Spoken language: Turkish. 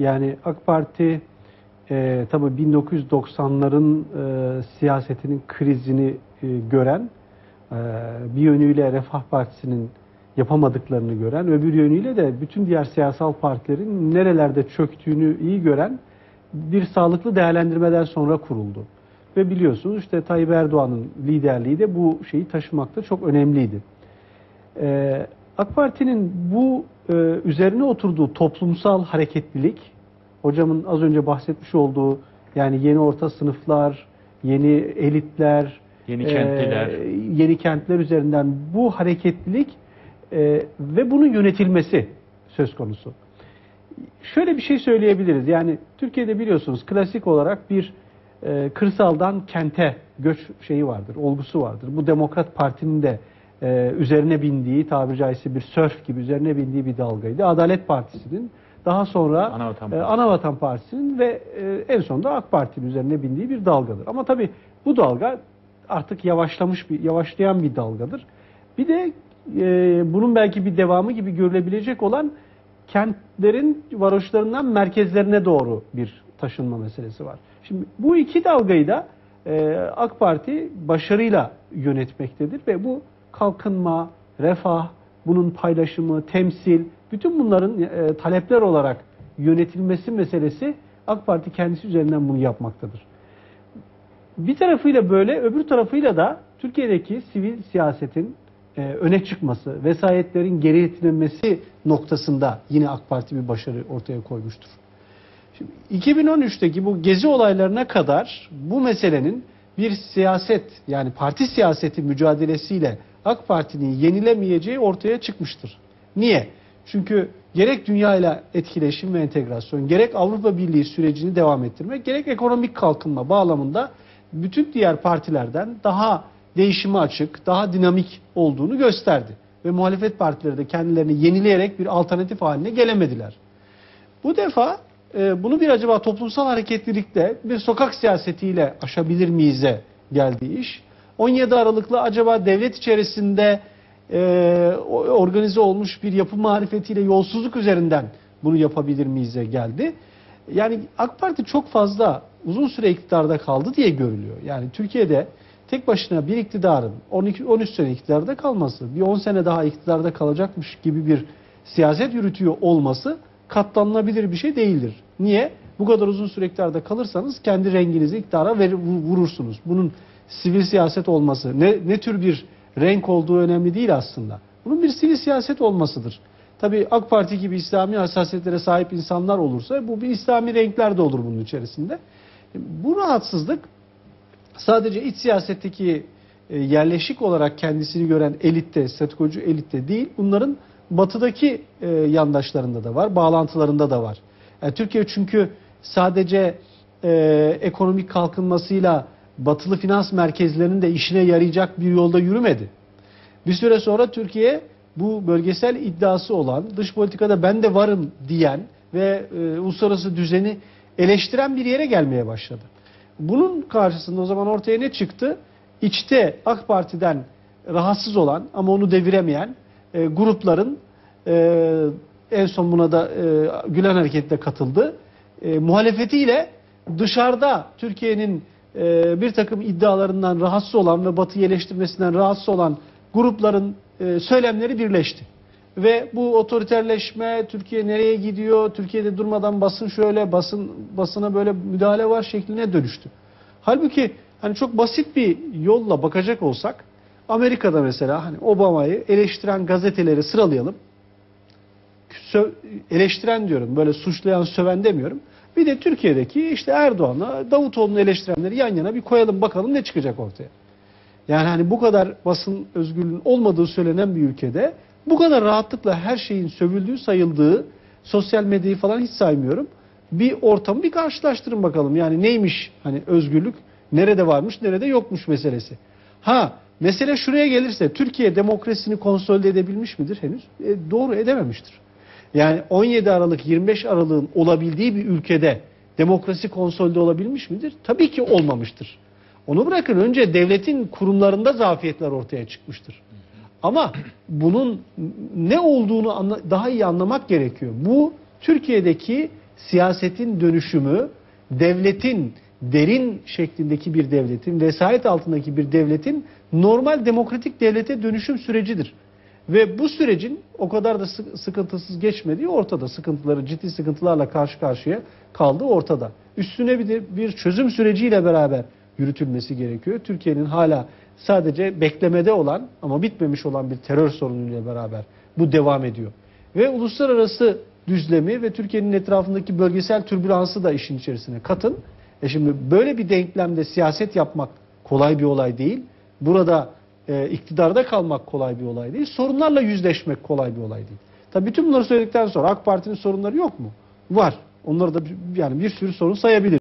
Yani AK Parti e, tabii 1990'ların e, siyasetinin krizini e, gören, e, bir yönüyle Refah Partisi'nin yapamadıklarını gören, öbür yönüyle de bütün diğer siyasal partilerin nerelerde çöktüğünü iyi gören bir sağlıklı değerlendirmeden sonra kuruldu. Ve biliyorsunuz işte Tayyip Erdoğan'ın liderliği de bu şeyi taşımakta çok önemliydi. Ee, AK Parti'nin bu e, üzerine oturduğu toplumsal hareketlilik, hocamın az önce bahsetmiş olduğu yani yeni orta sınıflar, yeni elitler, Yeni kentliler. e, yeni kentler üzerinden bu hareketlilik e, ve bunun yönetilmesi söz konusu. Şöyle bir şey söyleyebiliriz. Yani Türkiye'de biliyorsunuz klasik olarak bir e, kırsaldan kente göç şeyi vardır, olgusu vardır. Bu Demokrat Parti'nin de e, üzerine bindiği, tabiri caizse bir sörf gibi üzerine bindiği bir dalgaydı. Adalet Partisi'nin, daha sonra Anavatan e. Anavatan Partisi'nin ve e, en sonunda AK Parti'nin üzerine bindiği bir dalgadır. Ama tabii bu dalga artık yavaşlamış bir yavaşlayan bir dalgadır. Bir de e, bunun belki bir devamı gibi görülebilecek olan kentlerin varoşlarından merkezlerine doğru bir taşınma meselesi var. Şimdi bu iki dalgayı da e, AK Parti başarıyla yönetmektedir ve bu kalkınma, refah, bunun paylaşımı, temsil, bütün bunların e, talepler olarak yönetilmesi meselesi AK Parti kendisi üzerinden bunu yapmaktadır. Bir tarafıyla böyle, öbür tarafıyla da Türkiye'deki sivil siyasetin e, öne çıkması, vesayetlerin geri itirilmesi noktasında yine AK Parti bir başarı ortaya koymuştur. Şimdi 2013'teki bu gezi olaylarına kadar bu meselenin bir siyaset yani parti siyaseti mücadelesiyle AK Parti'nin yenilemeyeceği ortaya çıkmıştır. Niye? Çünkü gerek dünya ile etkileşim ve entegrasyon, gerek Avrupa Birliği sürecini devam ettirmek, gerek ekonomik kalkınma bağlamında bütün diğer partilerden daha değişime açık, daha dinamik olduğunu gösterdi. Ve muhalefet partileri de kendilerini yenileyerek bir alternatif haline gelemediler. Bu defa e, bunu bir acaba toplumsal hareketlilikte bir sokak siyasetiyle aşabilir miyiz'e geldiği iş. 17 Aralık'la acaba devlet içerisinde e, organize olmuş bir yapı marifetiyle yolsuzluk üzerinden bunu yapabilir miyiz'e geldi. Yani AK Parti çok fazla uzun süre iktidarda kaldı diye görülüyor. Yani Türkiye'de tek başına bir iktidarın 12 13 sene iktidarda kalması, bir 10 sene daha iktidarda kalacakmış gibi bir siyaset yürütüyor olması katlanılabilir bir şey değildir. Niye? Bu kadar uzun süre iktidarda kalırsanız kendi renginizi iktidara ver, vurursunuz. Bunun sivil siyaset olması, ne, ne tür bir renk olduğu önemli değil aslında. Bunun bir sivil siyaset olmasıdır. Tabii AK Parti gibi İslami hassasiyetlere sahip insanlar olursa bu bir İslami renkler de olur bunun içerisinde. Bu rahatsızlık sadece iç siyasetteki e, yerleşik olarak kendisini gören elitte, statikocu elitte değil, bunların batıdaki e, yandaşlarında da var, bağlantılarında da var. Yani Türkiye çünkü sadece e, ekonomik kalkınmasıyla batılı finans merkezlerinin de işine yarayacak bir yolda yürümedi. Bir süre sonra Türkiye bu bölgesel iddiası olan, dış politikada ben de varım diyen ve e, uluslararası düzeni eleştiren bir yere gelmeye başladı. Bunun karşısında o zaman ortaya ne çıktı? İçte AK Parti'den rahatsız olan ama onu deviremeyen e, grupların e, en son buna da e, Gülen Hareketi de katıldı. E, muhalefetiyle dışarıda Türkiye'nin e, bir takım iddialarından rahatsız olan ve Batı'yı eleştirmesinden rahatsız olan grupların e, söylemleri birleşti. Ve bu otoriterleşme, Türkiye nereye gidiyor, Türkiye'de durmadan basın şöyle, basın basına böyle müdahale var şekline dönüştü. Halbuki hani çok basit bir yolla bakacak olsak, Amerika'da mesela hani Obama'yı eleştiren gazeteleri sıralayalım. Sö- eleştiren diyorum, böyle suçlayan, söven demiyorum. Bir de Türkiye'deki işte Erdoğan'la Davutoğlu'nu eleştirenleri yan yana bir koyalım bakalım ne çıkacak ortaya. Yani hani bu kadar basın özgürlüğünün olmadığı söylenen bir ülkede bu kadar rahatlıkla her şeyin sövüldüğü, sayıldığı, sosyal medyayı falan hiç saymıyorum. Bir ortamı bir karşılaştırın bakalım. Yani neymiş hani özgürlük, nerede varmış, nerede yokmuş meselesi. Ha, mesele şuraya gelirse Türkiye demokrasisini konsolide edebilmiş midir henüz? E, doğru edememiştir. Yani 17 Aralık 25 Aralık'ın olabildiği bir ülkede demokrasi konsolide olabilmiş midir? Tabii ki olmamıştır. Onu bırakın önce devletin kurumlarında zafiyetler ortaya çıkmıştır. Ama bunun ne olduğunu daha iyi anlamak gerekiyor. Bu Türkiye'deki siyasetin dönüşümü, devletin derin şeklindeki bir devletin, vesayet altındaki bir devletin normal demokratik devlete dönüşüm sürecidir. Ve bu sürecin o kadar da sı- sıkıntısız geçmediği ortada. Sıkıntıları, ciddi sıkıntılarla karşı karşıya kaldığı ortada. Üstüne bir de bir çözüm süreciyle beraber yürütülmesi gerekiyor. Türkiye'nin hala sadece beklemede olan ama bitmemiş olan bir terör sorunuyla beraber bu devam ediyor. Ve uluslararası düzlemi ve Türkiye'nin etrafındaki bölgesel türbülansı da işin içerisine katın. E şimdi böyle bir denklemde siyaset yapmak kolay bir olay değil. Burada e, iktidarda kalmak kolay bir olay değil. Sorunlarla yüzleşmek kolay bir olay değil. Tabii bütün bunları söyledikten sonra AK Parti'nin sorunları yok mu? Var. Onları da yani bir sürü sorun sayabilir.